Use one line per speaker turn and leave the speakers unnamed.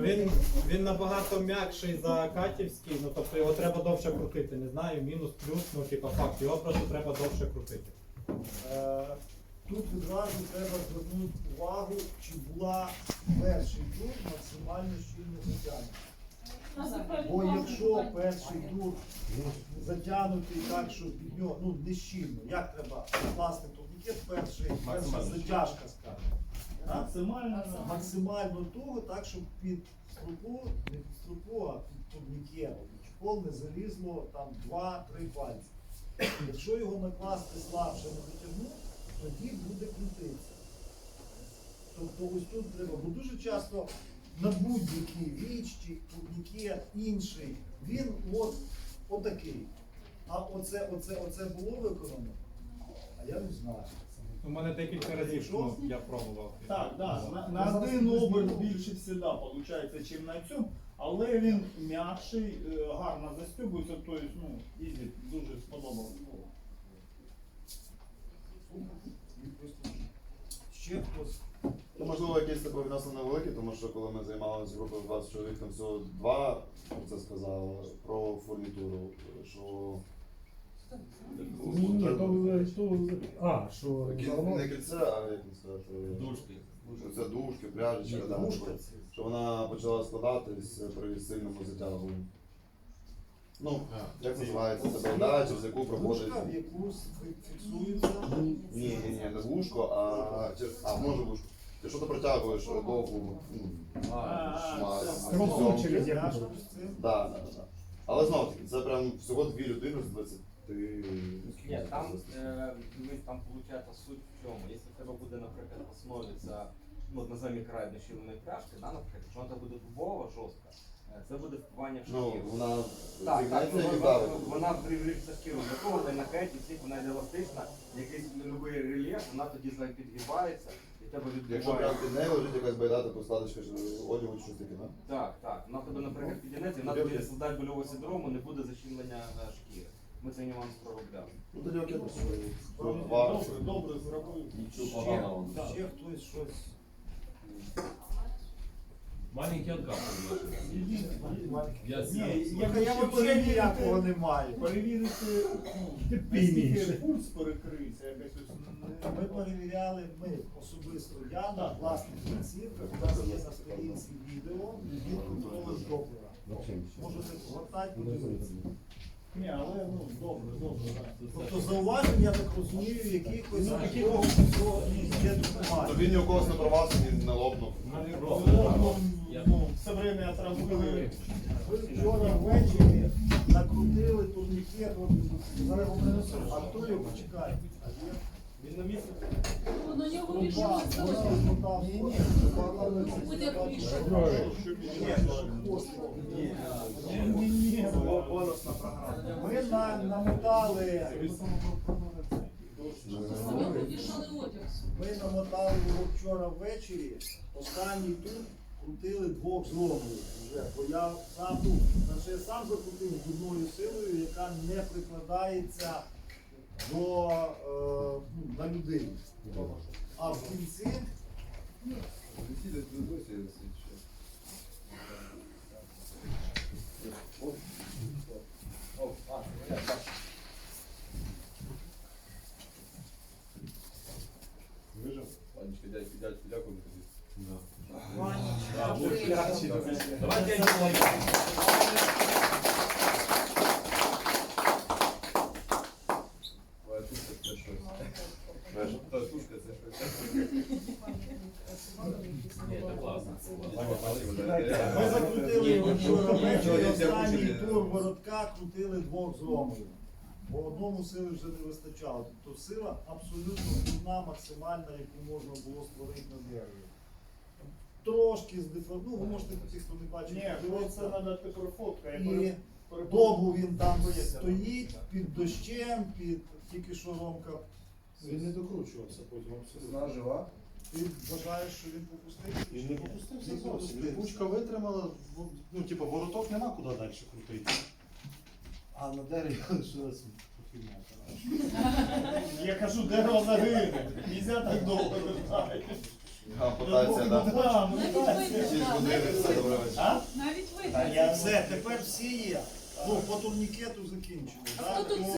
Він, він набагато м'якший за Катівський, ну тобто його треба довше крутити. Не знаю, мінус, плюс, ну типа факт, його просто треба довше крутити.
Е, Тут відразу треба звернути увагу, чи була перший тур максимально щільно затягнутий. Бо якщо перший тур затягнутий так, що під нього ну не щільно, як треба класти турнікет перший, перша затяжка скажімо.
Максимально.
Максимально того, так, щоб під струпу, не під струпу, а під турнікет, чехол не залізло там 2-3 пальці. Якщо його накласти слабше не дотягнути, тоді буде крутитися. Тобто ось тут треба, бо дуже часто на будь-який віч чи турнікет інший, він от отакий. А оце, оце, оце було виконано? А я не знаю.
У мене декілька разів ну, я пробував.
Так, да, на, на один оберт більше всегда виходить, чим на цьому, але він м'якший, е, гарно застюбується, тобто, ну, ізі, дуже сподобалось.
Ще хтось.
Ну, можливо, якісь типу відносно невеликі, тому що коли ми займалися групою 20 чоловік, там всього два про це сказали про фурнітуру, що
Ні, ні, то, то, а, що загалом-
не кільце, а як це сказати?
Дужки.
Це дужки, пряжечка, да,
дужка
що- що вона почала складатись при сильному затягуванні. Ну, як називається це бейда, через яку проходить.
Ручка, в яку фіксується.
Ні, ні, ні, не вушко, а. А, може вушко. Якщо ти протягуєш довгу ну,
А,
шмат.
через яку.
Да, да, да. Але знов таки, це прям всього дві людини з 20.
Ні, там, е, ми, там виходить суть в чому. Якщо в тебе буде, наприклад, в основі ця, ну, назовемо край дощівної пряжки, да, наприклад, якщо вона буде дубова, жорстка, е, це буде впивання в
Ну,
шкіру.
вона
Так, так,
зігнається і
вона,
вдарить.
вона привлікся шкіру. Для того, де на кеті всіх вона еластична, якийсь любий рельєф, вона тоді за- підгибається і в тебе
Якщо прям
відбувається.
під нею лежить якась байда, типу складочка одягу чи щось таке, да?
Так, так. Вона в тебе, наприклад, підінеться, вона тобі создать больового синдрому, не буде защемлення е, шкіри. Ми цей нюанс проробляли.
Ну тоді окей, то
Добре, добре, зробив.
Ще, ще хтось щось.
Маленький откат. Я
Ні,
снял.
я,
Я
хочу
взагалі ніякого
перевірити,
немає.
перевірити, ну,
Ти
наскільки пульс перекрився, якось ось.
Ми перевіряли, ми особисто я на власних кінцівках, у нас є на сторінці відео від контролю доплера. Можете згортати, подивитися.
Ні, але ну добре, добре. так.
Тобто зауважень, я так розумію, якихось такого, що є
То він ні у когось не порвався, ні не лопнув.
Ну, ну, ну, все время отработали.
Ви вчора ввечері накрутили турнікет, от зараз його принесу, а хто його почекає? А є?
Він на місці.
Ну, на нього
розмотала. Ні, ні,
Буде більше.
Ні, ні, ні.
Ми намотали, ми намотали вчора ввечері, останній тур крутили двох зломів вже, бо я сам, ну, значить, я сам закрутив дурною силою, яка не прикладається до, е, ну, на людину. А в кінці
Вижив? Ладничка, дядьки, дядьки, дякую.
Давайте я не
Вижив.
Ні, це.
Ми закрутили його вчора останній тур воротка крутили двох зломів. Бо одному сили вже не вистачало. Тобто сила абсолютно одна максимальна, яку можна було створити на дереві. Трошки здефор... ну ви можете по цих, хто не бачить,
Ні, ну це треба тепер фотка. Я
І
пере- пере-
Добу він там стоїть під дощем, під тільки що Ромка.
Він не докручувався потім абсолютно.
Вона жива.
Ти вважаєш, що він попустив?
Він не попустився зовсім.
попустився.
Липучка витримала, в- ну, типу, вороток нема куди далі крутити. А на дереві лишилось
Я кажу, дерево загине. Нельзя так довго держати.
Ампутація, да?
Да,
Навіть ви,
Шість годин, все добре.
А?
навіть ви.
Та я-
Все, тепер всі є. Ну, по турнікету закінчили.
А хто тут
По-